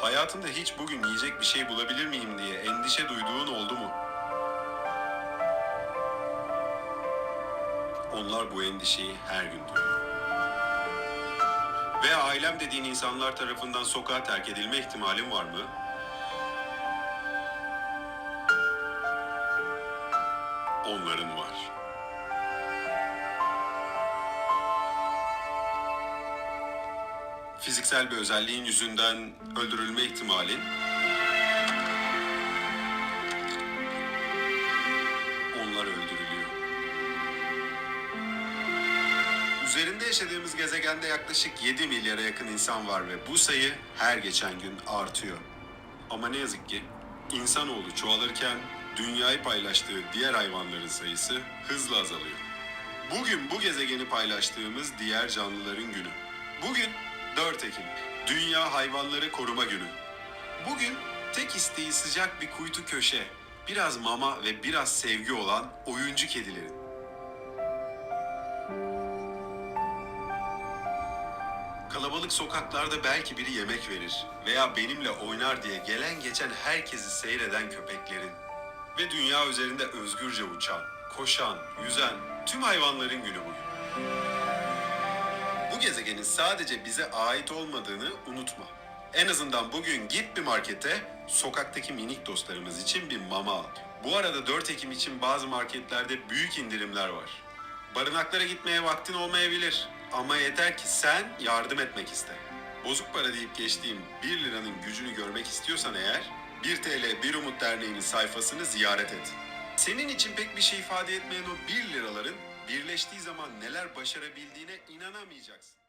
Hayatımda hiç bugün yiyecek bir şey bulabilir miyim diye endişe duyduğun oldu mu? Onlar bu endişeyi her gün duyuyor. Ve ailem dediğin insanlar tarafından sokağa terk edilme ihtimalim var mı? Onların var. Fiziksel bir özelliğin yüzünden öldürülme ihtimalin onlar öldürülüyor. Üzerinde yaşadığımız gezegende yaklaşık 7 milyara yakın insan var ve bu sayı her geçen gün artıyor. Ama ne yazık ki insanoğlu çoğalırken dünyayı paylaştığı diğer hayvanların sayısı hızla azalıyor. Bugün bu gezegeni paylaştığımız diğer canlıların günü. Bugün 4 Ekim, Dünya Hayvanları Koruma Günü. Bugün tek isteği sıcak bir kuytu köşe, biraz mama ve biraz sevgi olan oyuncu kedilerin. Kalabalık sokaklarda belki biri yemek verir veya benimle oynar diye gelen geçen herkesi seyreden köpeklerin ve dünya üzerinde özgürce uçan, koşan, yüzen tüm hayvanların günü bugün. Bu gezegenin sadece bize ait olmadığını unutma. En azından bugün git bir markete, sokaktaki minik dostlarımız için bir mama al. Bu arada 4 Ekim için bazı marketlerde büyük indirimler var. Barınaklara gitmeye vaktin olmayabilir ama yeter ki sen yardım etmek iste. Bozuk para deyip geçtiğim 1 liranın gücünü görmek istiyorsan eğer 1 TL 1 Umut Derneği'nin sayfasını ziyaret et. Senin için pek bir şey ifade etmeyen o 1 liraların birleştiği zaman neler başarabildiğine inanamayacaksın.